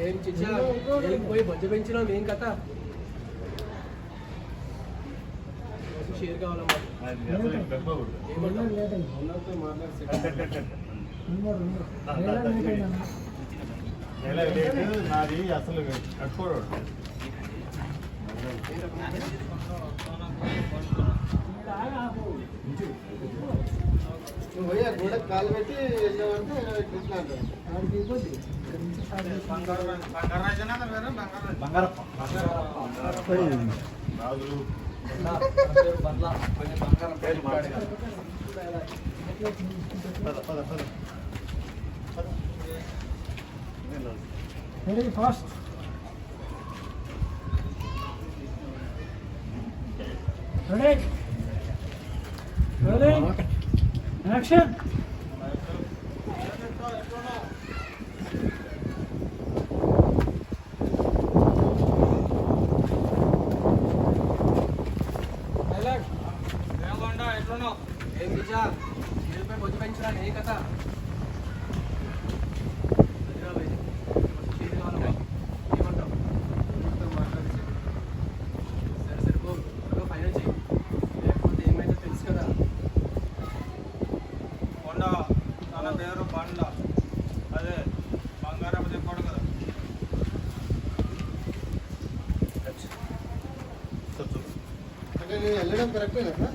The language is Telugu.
ఏం చిచ్చా ఏం పోయి బొజ్జ పెంచినాం ఏం కథ? షేర్ కావాలమ్మా. నాది అసలు కట్టుకోడు నువ్వు పోయి ఆ గోడకు కాలు పెట్టి వెళ్ళామంటే కృష్ణ అంటారు బంగారు బంగారు Bangarappa very fast ready ready action ఏమండా ఎట్లున్నావు? ఏం పెంచినా ఏం కథ. బండ తన పేరు బండ. అదే బంగారం చెప్పాడు కదా. అంటే నేను వెళ్ళడం కరెక్టేనా?